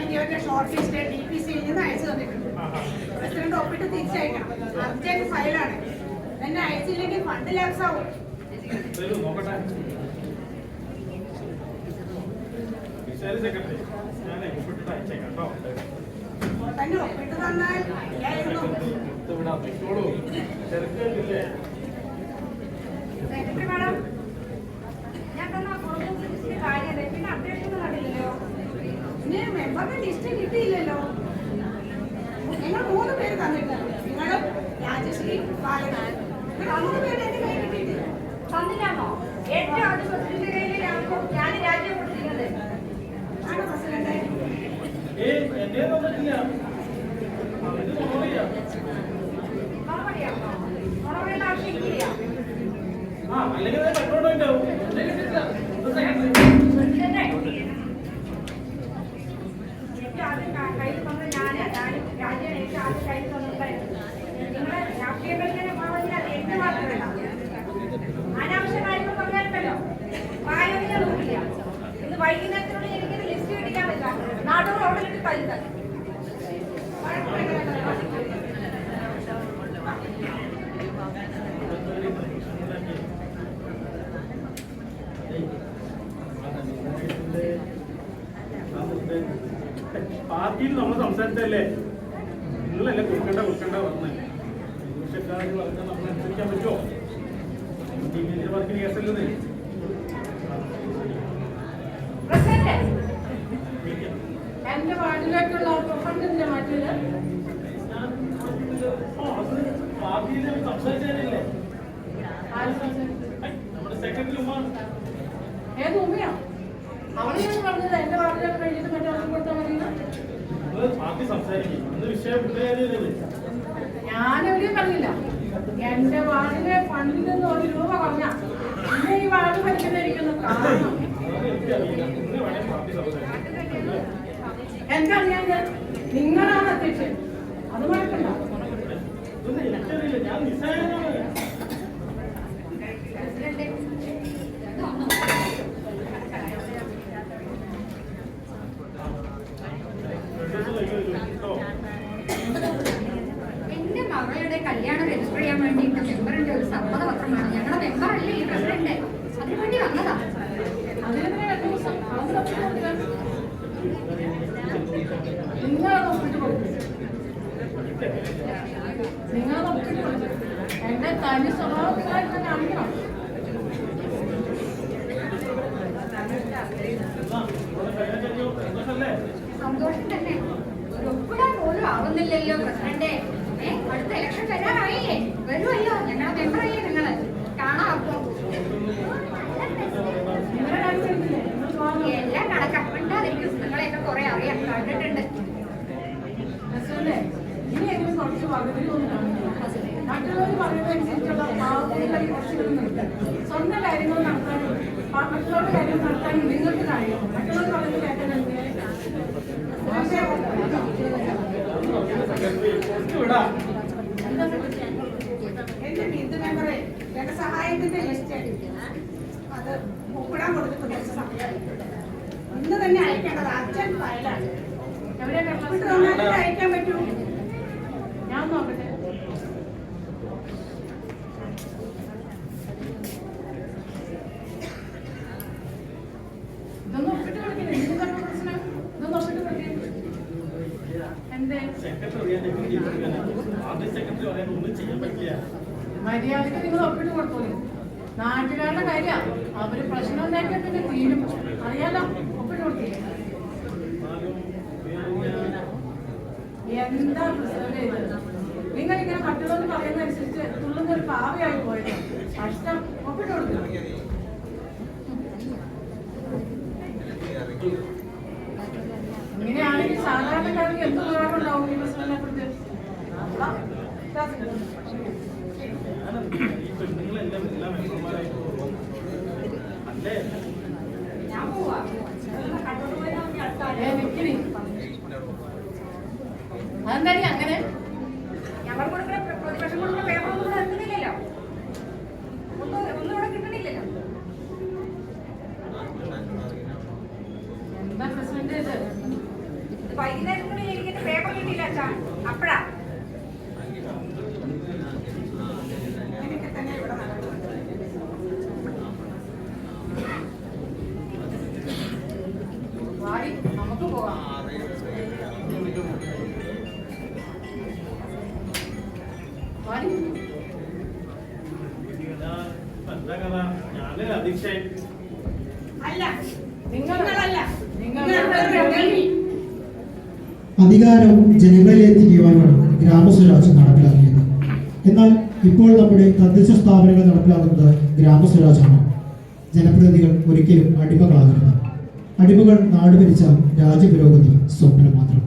ഒക്കെ short list D P സിയിൽ നിന്ന് അയച്ചു തന്നിട്ടുണ്ട്. പ്രസിഡന്റ് ഒപ്പിട്ട് തിരിച്ചയക്കണം അർജന്റ് ഫയലാണ് എന്നെ അയച്ചില്ലെങ്കിൽ ഫണ്ട് ലാപ്സ് ആവും. തന്നെ ഒപ്പിട്ട് തന്നാൽ സെക്രട്ടറി മാഡം മെമ്പറുടെ ലിസ്റ്റ് കിട്ടിയില്ലല്ലോ. നിങ്ങൾ മൂന്ന് പേര് തന്നിട്ടുണ്ട്. നിങ്ങളും രാജശ്രീ ബാലൻ നിങ്ങൾ മൂന്ന് പേര് എന്റെ കയ്യിൽ കിട്ടിയിട്ടില്ല? കയ്യിലാണ് ഞാൻ രാജ്യം കൊടുത്തിരിക്കുന്നത്. ആണോ പ്രസിഡന്റ്? ഏയ് എന്റെ തന്നിട്ടില്ല കയ്യിൽ തന്നത് ഞാനാ ഞാനും രാജ്യം ഏറ്റവും ആദ്യം കയ്യിൽ തന്നിട്ടുണ്ടായിരുന്നു നിങ്ങളെ രാഷ്ട്രീയ പരിചയം പറഞ്ഞാൽ അത് എന്റെ മാത്രമല്ല അനാവശ്യ ലിസ്റ്റ് കിട്ടിക്കാൻ പറ്റില്ല നാടോട് അവിടെ തരുന്നത് പാർട്ടിയിൽ നമ്മൾ സംസാരിച്ചല്ലേ നിങ്ങളല്ലേ കൊടുക്കണ്ട കൊടുക്കണ്ട പറഞ്ഞേ. നിമിഷക്കാർ പറഞ്ഞാൽ നമ്മൾ അനുസരിക്കാൻ പറ്റുമോ? വർക്കിന് എന്റെ വാർഡിലേക്കുള്ള മറ്റൊരു പാർട്ടിയിൽ സംസാരിച്ചതല്ലേ നമ്മുടെ സെക്രട്ടറി ഉമ്മ. ഏത് ഉമ്മയോ? അവളെയാണ് പറഞ്ഞത് എന്റെ വാർഡിലേക്ക് കഴിഞ്ഞിട്ട് മറ്റൊന്നും കൊടുത്താൽ മതി ഞാനെവിടെയും പറഞ്ഞില്ല. എന്റെ വാർഡിലെ ഫണ്ടിൽ നിന്ന് ഒരു രൂപ കുറഞ്ഞ പിന്നെ ഈ വാർഡ് ഭരിക്കുന്നതായിരിക്കുന്നു കാരണം. എനിക്കറിയില്ല ഇന്ന് വേണേ പാർട്ടി സംസാരിക്കും എനിക്കറിയാം നിങ്ങളാണ് അധ്യക്ഷൻ. അത് എനിക്കറിയില്ല. ഞാൻ കൊടുക്കുക നിങ്ങളത് ഒപ്പിട്ട് കൊടുക്കുക എന്റെ തനി സ്വഭാവത്തിലായിട്ട് കാണിക്കണം സന്തോഷല്ലേ സന്തോഷം തന്നെ ഒപ്പിടാൻ പോലും ആവുന്നില്ലല്ലോ പ്രസിഡന്റ് അടുത്ത ഇലക്ഷൻ വരാറായില്ലേ വരുമല്ലോ ഞങ്ങളുടെ മെമ്പർ നിങ്ങൾ സ്വന്തം കാര്യങ്ങൾ നടത്താനും മറ്റുള്ളവരുടെ കാര്യങ്ങൾ നടത്താനും അത് ഒപ്പിടാൻ കൊടുത്തിട്ട് കുറച്ച് സമയം. ഇന്ന് തന്നെ അയക്കേണ്ടത് അച്ഛൻ ഫയലാണ്. എവിടെ അയക്കാൻ പറ്റൂ? ഞാൻ നോക്കട്ടെ. മര്യാദയ്ക്ക് നിങ്ങൾ ഒപ്പിട്ട് കൊടുത്തോളൂ. നാട്ടുകാരുടെ കാര്യം. അവർ പ്രശ്നം ഉണ്ടാക്കിയാൽ പിന്നെ തീരും. അറിയാലോ ഒപ്പിട്ട് എന്താ നിങ്ങൾ ഇങ്ങനെ മറ്റുള്ളവർ പറയുന്നതനുസരിച്ച് തുള്ളുന്ന ഒരു പാവയായി പോയത്. കഷ്ടം. ഒപ്പിട്ട് ഇങ്ങനെയാണെങ്കിൽ സാധാരണക്കാർക്ക് എന്ത് ഉപകാരം ഉണ്ടാവും ഈ പ്രശ്നങ്ങളെ കുറിച്ച് ഈ പെണ്ണുങ്ങളെല്ലാം എല്ലാം മെമ്പർമാരായി പോകും അല്ലേ ഞാൻ പോവാ കണ്ടോണ്ട് പോയി നമുക്ക് അടുത്ത ആഴ്ച. അതെന്താടി അങ്ങനെ? അധികാരം ജനങ്ങളിൽ തിരിയുവാനാണ് ഗ്രാമസ്വരാജ് നടപ്പിലാക്കിയത്. എന്നാൽ ഇപ്പോൾ നമ്മുടെ തദ്ദേശ സ്ഥാപനങ്ങൾ നടപ്പിലാക്കുന്നത് ഗ്രാമസ്വരാജാണ് ജനപ്രതിനിധികൾ ഒരിക്കലും അടിമകളാകരുത്. അടിമകൾ നാടുഭരിച്ച രാജ്യപുരോഗതി സ്വപ്നം മാത്രം